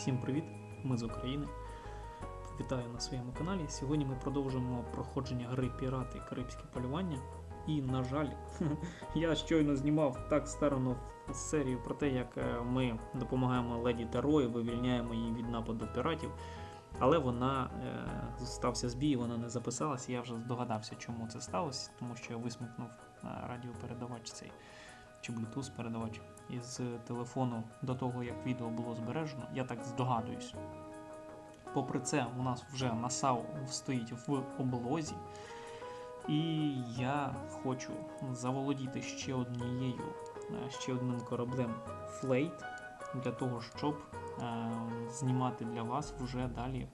Всім привіт! Ми з України. Вітаю на своєму каналі. Сьогодні ми продовжуємо проходження гри Пірати Карибське полювання. І, на жаль, я щойно знімав так старано серію про те, як е, ми допомагаємо леді Таро вивільняємо її від нападу піратів. Але вона е, стався збій, вона не записалася. Я вже здогадався, чому це сталося, тому що я висмикнув е, радіопередавач цей чи Bluetooth передавач із телефону до того, як відео було збережено, я так здогадуюсь. Попри це, у нас вже насав стоїть в облозі, і я хочу заволодіти ще однією, е, ще одним кораблем Флейт для того, щоб е, знімати для вас вже далі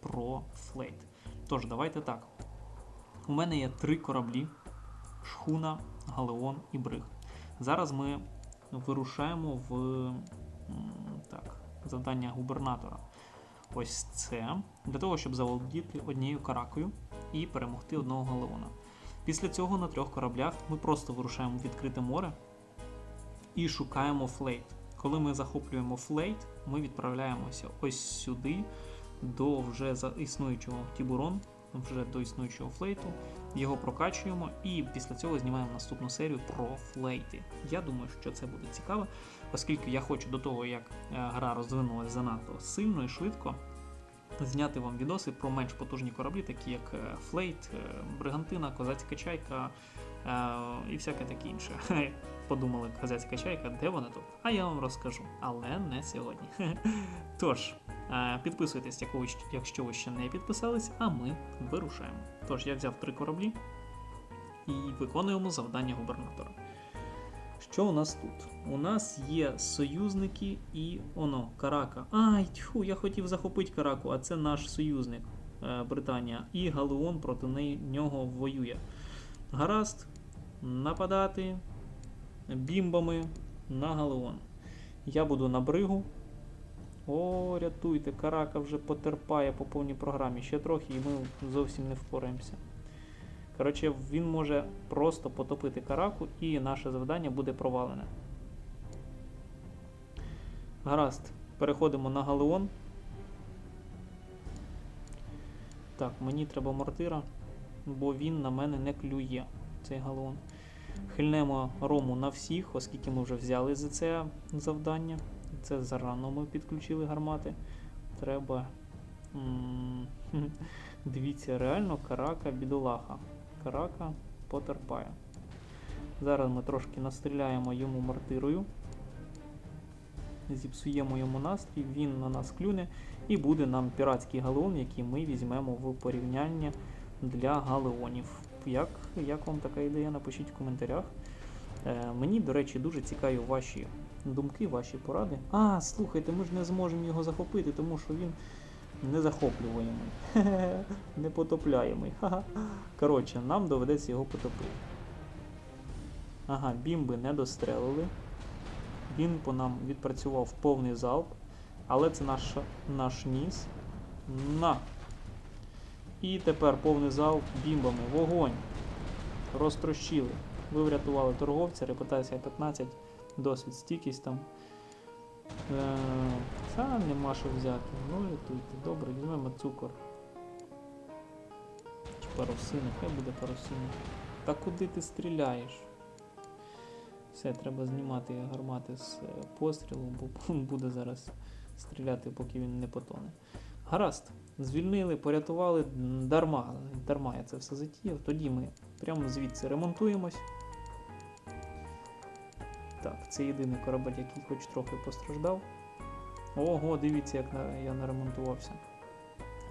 про Флейт. Тож, давайте так. У мене є три кораблі: Шхуна, Галеон і Бриг. Зараз ми вирушаємо в так, завдання губернатора. Ось це для того, щоб заволодіти однією каракою і перемогти одного галеона. Після цього на трьох кораблях ми просто вирушаємо в відкрите море і шукаємо флейт. Коли ми захоплюємо флейт, ми відправляємося ось сюди, до вже існуючого Тібурон, вже до існуючого флейту, його прокачуємо і після цього знімаємо наступну серію про флейти. Я думаю, що це буде цікаво, оскільки я хочу до того, як е, гра розвинулася занадто сильно і швидко, зняти вам відоси про менш потужні кораблі, такі як е, Флейт, е, Бригантина, Козацька чайка і всяке таке інше. Подумали, козацька чайка, де вона тут? А я вам розкажу, але не сьогодні. Тож, е, підписуйтесь, якщо ви ще не підписались, а ми вирушаємо. Тож, я взяв три кораблі і виконуємо завдання губернатора. Що у нас тут? У нас є союзники і оно, Карака. Ай, тьфу, я хотів захопити Караку, а це наш союзник е, Британія. І Галеон проти нього воює. Гаразд, нападати бімбами на Галеон. Я буду на бригу. О, рятуйте, Карака вже потерпає по повній програмі. Ще трохи, і ми зовсім не впораємося. Коротше, він може просто потопити караку, і наше завдання буде провалене. Гаразд, переходимо на галеон. Так, мені треба мортира, бо він на мене не клює, цей галеон. Хильнемо рому на всіх, оскільки ми вже взяли за це завдання. Це зарано ми підключили гармати. Треба. Дивіться, реально карака бідолаха. Карака потерпає. Зараз ми трошки настріляємо йому мортирою. Зіпсуємо йому настрій, він на нас клюне і буде нам піратський галеон, який ми візьмемо в порівняння для галеонів. Як, як вам така ідея? Напишіть в коментарях. Е, мені, до речі, дуже цікаві ваші думки, ваші поради. А, слухайте, ми ж не зможемо його захопити, тому що він незахоплюваємий. Хе-хе, Непотопляємий. Коротше, нам доведеться його потопити. Ага, бімби не дострелили. Він по нам відпрацював повний залп, але це наш, наш ніс. На. І тепер повний залп бімбами. Вогонь. Розтрощили. Ви врятували торговця, репутація 15, досвід стійкість там. Е, Та нема що взяти. Ну рятуйте. Добре, візьмемо цукор. Чи парусини, хай буде парусина. Та куди ти стріляєш? Все, треба знімати гармати з е, пострілу, бо буде зараз стріляти, поки він не потоне. Гаразд, звільнили, порятували дарма. Дарма я це все затіяв. Тоді ми прямо звідси ремонтуємось. Так, це єдиний корабель, який хоч трохи постраждав. Ого, дивіться, як я наремонтувався.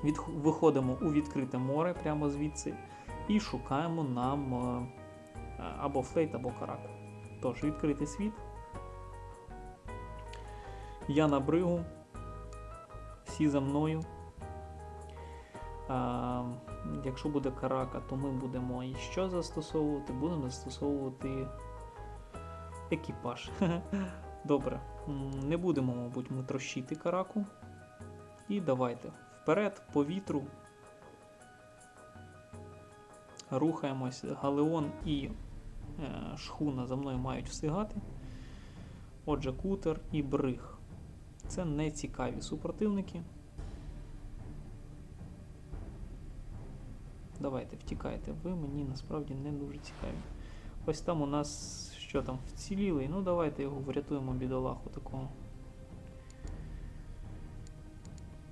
Від, виходимо у відкрите море прямо звідси і шукаємо нам е, або флейт, або карак. Тож, відкритий світ. Я на бригу. Всі за мною. А, якщо буде карака, то ми будемо і що застосовувати? Будемо застосовувати екіпаж. Добре. Не будемо, мабуть, ми трощити караку. І давайте вперед, по вітру. Рухаємось. Галеон і е, шхуна за мною мають встигати. Отже, кутер і бриг. Це не цікаві супротивники. Давайте, втікайте. Ви мені насправді не дуже цікаві. Ось там у нас що там, вцілілий. Ну давайте його врятуємо бідолаху такого.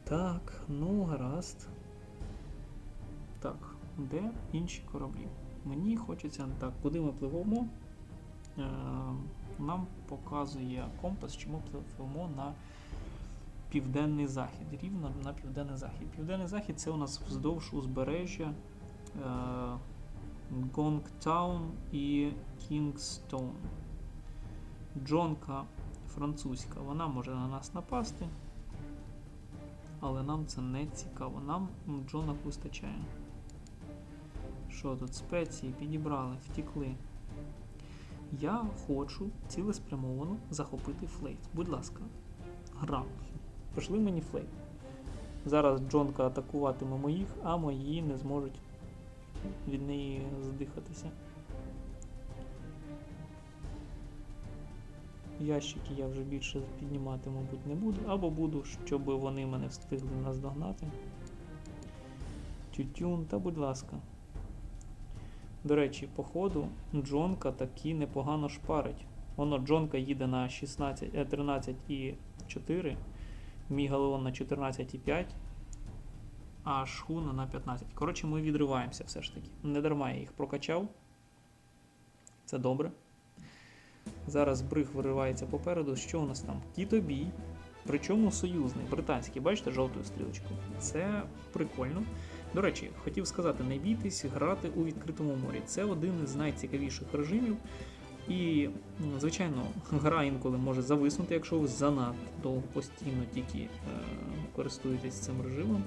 Так, ну гаразд. Так, де інші кораблі? Мені хочеться так, куди ми пливемо. Е, нам показує компас, що ми пливемо на південний захід. Рівно на південний захід. Південний захід це у нас вздовж узбережжя е, Гонгтаун і Кінгстоун. Джонка французька, вона може на нас напасти, але нам це не цікаво. Нам Джонок вистачає. Що тут? Спеції підібрали, втікли. Я хочу цілеспрямовано захопити флейт. Будь ласка, гра. Пошли мені флейт. Зараз Джонка атакуватиме моїх, а мої не зможуть від неї здихатися. Ящики я вже більше піднімати, мабуть, не буду, або буду, щоб вони мене встигли наздогнати. Тютюн, та будь ласка. До речі, походу Джонка таки непогано шпарить. Воно Джонка їде на 16, 13 е, і 4. Мігалеон на 14,5, а шхуна на 15. Коротше, ми відриваємося все ж таки. Не дарма я їх прокачав. Це добре. Зараз бриг виривається попереду. Що у нас там? Кітобій. Причому союзний, британський, бачите, жовтою стрілочкою. Це прикольно. До речі, хотів сказати, не бійтесь грати у відкритому морі. Це один із найцікавіших режимів. І, звичайно, гра інколи може зависнути, якщо ви занадто довго постійно тільки е, користуєтесь цим режимом.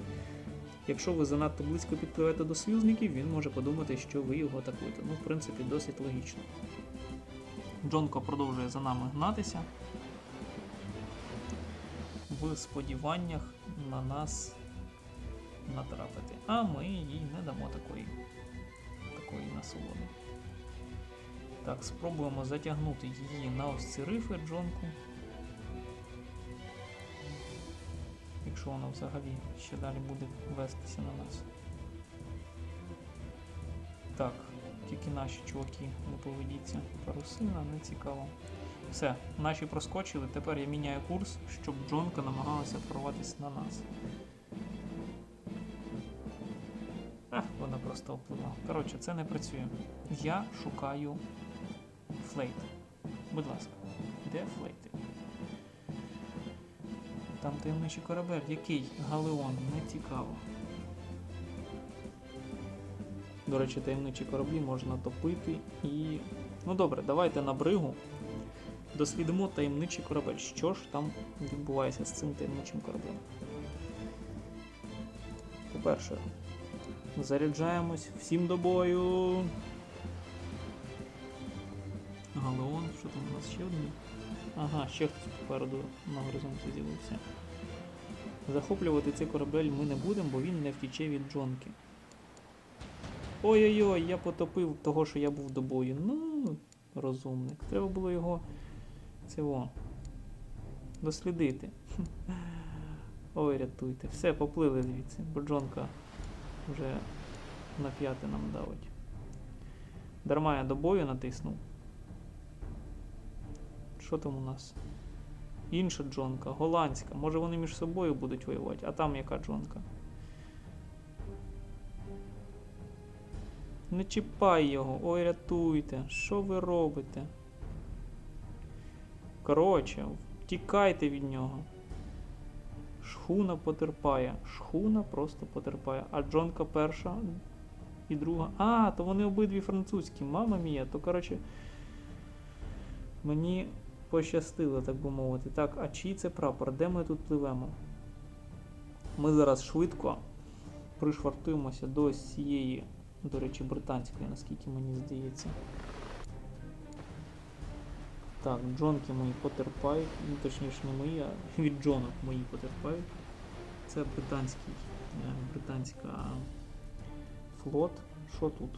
Якщо ви занадто близько підпливаєте до союзників, він може подумати, що ви його атакуєте. Ну, в принципі, досить логічно. Джонко продовжує за нами гнатися в сподіваннях на нас натрапити. А ми їй не дамо такої, такої насолоди. Так, спробуємо затягнути її на ось ці рифи Джонку. Якщо вона взагалі ще далі буде вестися на нас. Так, тільки наші чуваки не поведіться. Парусина не цікаво. Все, наші проскочили. Тепер я міняю курс, щоб Джонка намагалася прорватися на нас. Ах, вона просто впливала. Коротше, це не працює. Я шукаю флейт. Будь ласка, де флейти? Там таємничий корабель. Який? Галеон, не цікаво. До речі, таємничі кораблі можна топити і. Ну добре, давайте на бригу дослідимо таємничий корабель. Що ж там відбувається з цим таємничим кораблем? По-перше, заряджаємось всім до бою. Нас ще один? Ага, ще хтось попереду на горизонті з'явився. Захоплювати цей корабель ми не будемо, бо він не втіче від Джонки. Ой-ой-ой, я потопив того, що я був до бою. Ну, розумник. Треба було його цього дослідити. Ой, рятуйте. Все, поплили звідси, бо Джонка вже на п'яте нам давить. Дарма я до бою натиснув. Що там у нас? Інша Джонка, голландська. Може вони між собою будуть воювати, а там яка Джонка? Не чіпай його, ой, рятуйте. Що ви робите? Коротше, тікайте від нього. Шхуна потерпає. Шхуна просто потерпає. А Джонка перша і друга. А, то вони обидві французькі. Мама мія, то коротше. Мені пощастило, так би мовити. Так, а чий це прапор? Де ми тут пливемо? Ми зараз швидко пришвартуємося до цієї, до речі, британської, наскільки мені здається. Так, джонки мої потерпають, ну точніше не мої, а від джонок мої потерпають. Це британський, е, британська флот. Що тут?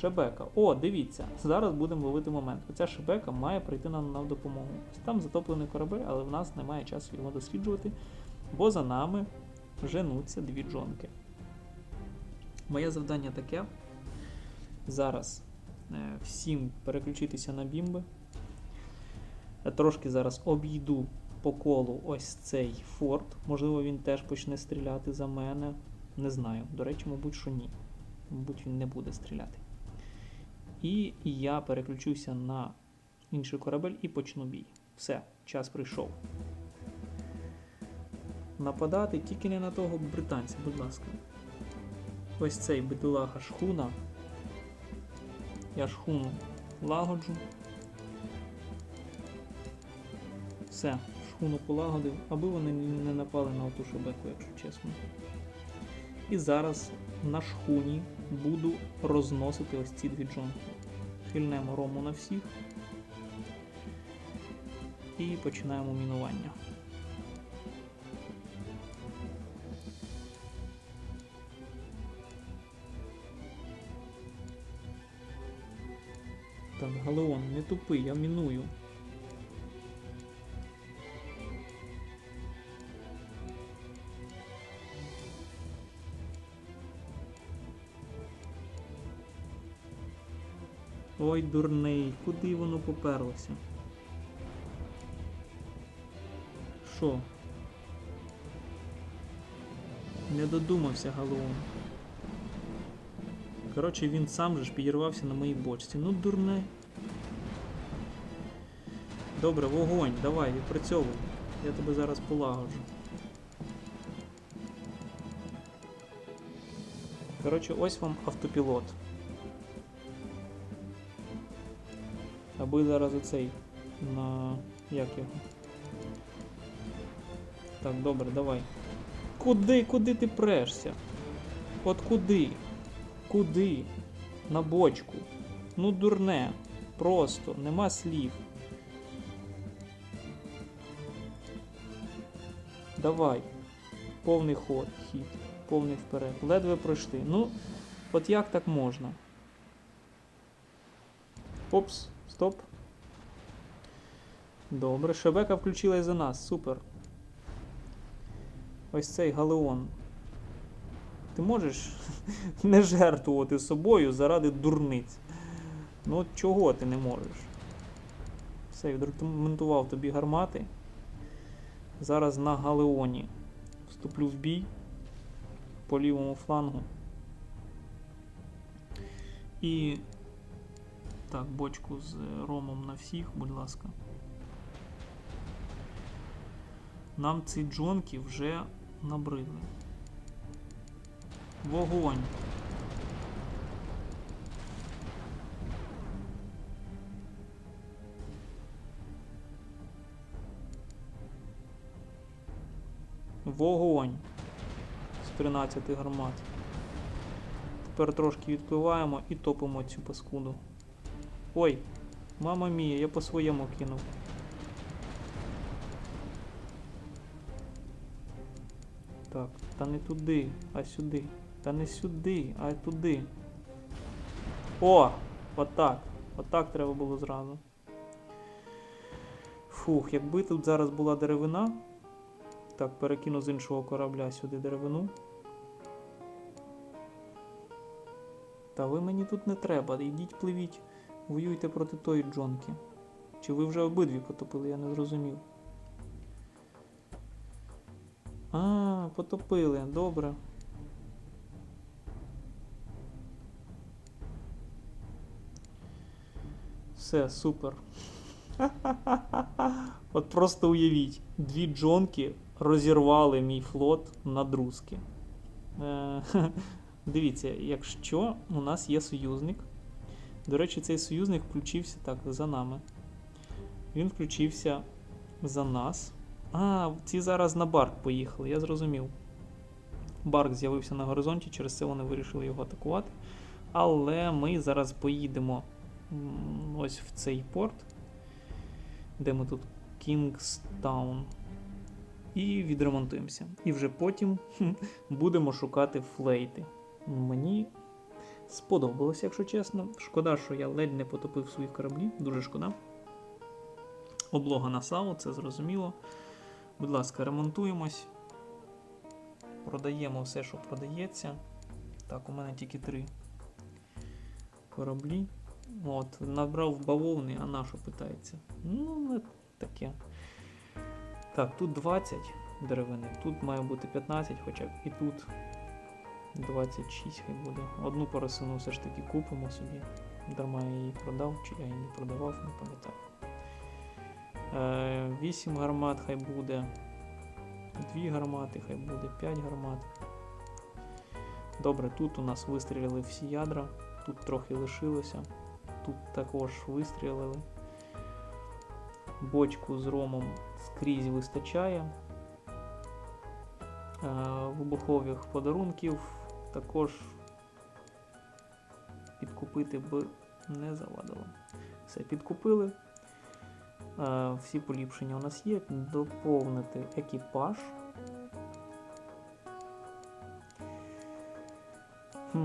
Шебека. О, дивіться, зараз будемо ловити момент. Оця шебека має прийти нам на допомогу. Ось там затоплений корабель, але в нас немає часу його досліджувати, бо за нами женуться дві джонки. Моє завдання таке. Зараз е, всім переключитися на бімби. Я трошки зараз обійду по колу ось цей форт. Можливо, він теж почне стріляти за мене. Не знаю. До речі, мабуть, що ні. Мабуть, він не буде стріляти. І я переключуся на інший корабель і почну бій. Все, час прийшов. Нападати тільки не на того британця, будь ласка. Ось цей бідолаха шхуна. Я шхуну лагоджу. Все, шхуну полагодив, аби вони не напали на оту шебеку, якщо чесно. І зараз на шхуні буду розносити ось ці дві джонки. Хильнемо рому на всіх. І починаємо мінування. Так, Галеон, не тупи, я міную. Ой, дурний, куди воно поперлося? Що? Не додумався Галеон. Коротше, він сам же ж підірвався на моїй бочці. Ну, дурне. Добре, вогонь, давай, відпрацьовуй. Я тебе зараз полагоджу. Коротше, ось вам автопілот. Аби зараз оцей на. як його? Так, добре, давай. Куди, куди ти прешся? От куди? Куди? На бочку. Ну, дурне. Просто, нема слів. Давай. Повний ход, хід, повний вперед. Ледве пройшли. Ну, от як так можна? Опс, стоп. Добре, Шебека включилась за нас, супер. Ось цей галеон. Ти можеш не жертвувати собою заради дурниць. Ну чого ти не можеш? Все, відрекомендував тобі гармати. Зараз на Галеоні вступлю в бій по лівому флангу. І так, бочку з ромом на всіх, будь ласка. Нам ці джонки вже набридли. Вогонь. Вогонь з 13 гармат. Тепер трошки відпливаємо і топимо цю паскуду. Ой, мама мія, я по своєму кинув. Так, та не туди, а сюди. Та не сюди, а туди. О! Отак. Отак треба було зразу. Фух, якби тут зараз була деревина. Так, перекину з іншого корабля сюди деревину. Та ви мені тут не треба. Йдіть пливіть, воюйте проти тої джонки. Чи ви вже обидві потопили, я не зрозумів. А, потопили, добре. Все, супер. От просто уявіть, дві джонки розірвали мій флот на друзки. Е, Дивіться, якщо у нас є союзник. До речі, цей союзник включився так, за нами. Він включився за нас. А, ці зараз на Барк поїхали, я зрозумів. Барк з'явився на горизонті, через це вони вирішили його атакувати. Але ми зараз поїдемо ось в цей порт, де ми тут Кінгстаун. І відремонтуємося. І вже потім будемо шукати флейти. Мені Сподобалося, якщо чесно. Шкода, що я ледь не потопив свої кораблі, дуже шкода. Облога на сало, це зрозуміло. Будь ласка, ремонтуємось. Продаємо все, що продається. Так, у мене тільки три кораблі. От, набрав бавовни, а на що питається? Ну, таке. Так, тут 20 деревини, тут має бути 15 хоча б, і тут 26 хай буде. Одну поросину все ж таки купимо собі. Дарма я її продав, чи я її не продавав, не пам'ятаю. Е, 8 гармат хай буде. 2 гармати, хай буде 5 гармат. Добре, тут у нас вистрілили всі ядра, тут трохи лишилося. Тут також вистрілили. Бочку з ромом скрізь вистачає. Е, Вибухових подарунків також підкупити б не завадило. Все, підкупили. Е, Всі поліпшення у нас є. Доповнити екіпаж. Хм,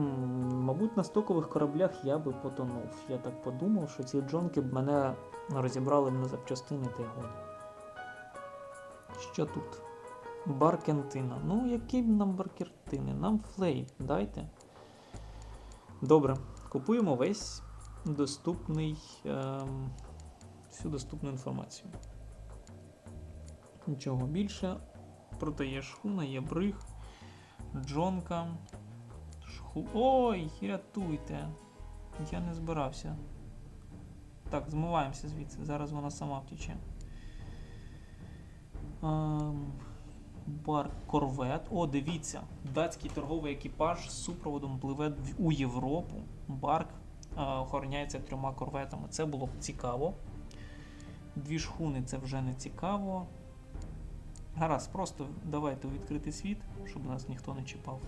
мабуть, на стокових кораблях я би потонув. Я так подумав, що ці джонки б мене розібрали на запчастини та й. Що тут? Баркентина. Ну, які б нам баркентини? Нам флейт дайте. Добре, купуємо весь доступний, ем, всю доступну інформацію. Нічого більше. Проте є шхуна, є бриг, джонка. Шху... Ой, рятуйте. Я не збирався. Так, змиваємося звідси. Зараз вона сама втіче. Ем, бар Корвет. О, дивіться. Датський торговий екіпаж з супроводом пливе у Європу. Барк е, охороняється трьома корветами. Це було б цікаво. Дві шхуни це вже не цікаво. Гаразд, просто давайте у відкритий світ, щоб нас ніхто не чіпав.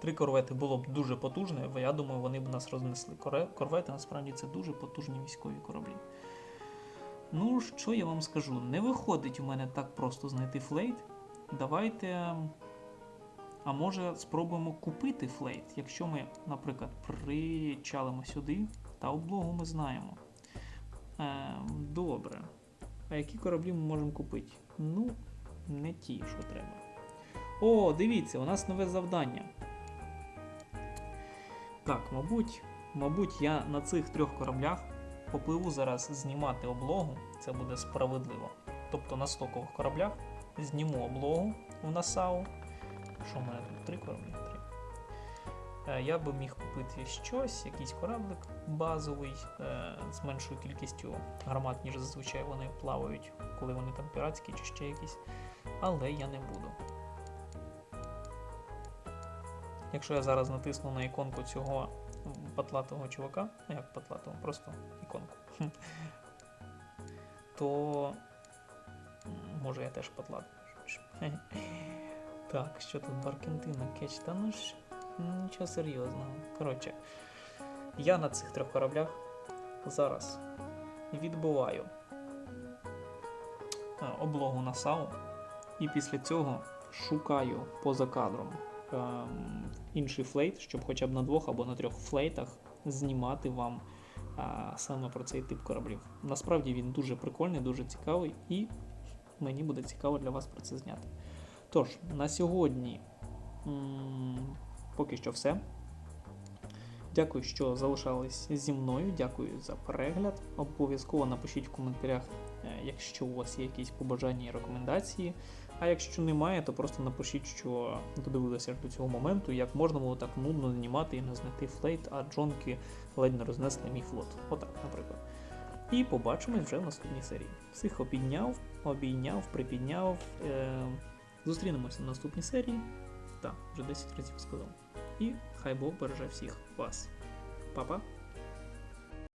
Три корвети було б дуже потужне, бо я думаю, вони б нас рознесли. Корвети насправді це дуже потужні військові кораблі. Ну, що я вам скажу? Не виходить у мене так просто знайти флейт. Давайте. А може спробуємо купити флейт, якщо ми, наприклад, причалимо сюди, та облогу ми знаємо. Е, добре. А які кораблі ми можемо купити? Ну, не ті, що треба. О, дивіться, у нас нове завдання. Так, мабуть, мабуть, я на цих трьох кораблях попливу зараз знімати облогу. Це буде справедливо. Тобто на стокових кораблях зніму облогу в Насау. Що в мене тут? Три кораблі? Три. Е, Я би міг купити щось, якийсь кораблик базовий е, з меншою кількістю гармат, ніж зазвичай вони плавають, коли вони там піратські чи ще якісь. Але я не буду. Якщо я зараз натисну на іконку цього патлатого чувака, ну як патлатого, просто іконку, то може я теж патлатий. Так, що тут Баркентина Кетч? Та ну ж нічого серйозного. Коротше, я на цих трьох кораблях зараз відбуваю е, облогу на САУ, і після цього шукаю поза кадром інший флейт, щоб хоча б на двох або на трьох флейтах знімати вам а, саме про цей тип кораблів. Насправді він дуже прикольний, дуже цікавий, і мені буде цікаво для вас про це зняти. Тож, на сьогодні м, поки що все. Дякую, що залишались зі мною. Дякую за перегляд. Обов'язково напишіть в коментарях, е, якщо у вас є якісь побажання і рекомендації. А якщо немає, то просто напишіть, що додивилися до цього моменту, як можна було так нудно знімати і не знайти флейт, а джонки ледь не рознесли мій флот. Отак, наприклад. І побачимось вже в наступній серії. Всіх обійняв, обійняв, припідняв. Е- зустрінемося на наступній серії. Так, вже 10 разів сказав. І хай Бог береже всіх вас. Па-па!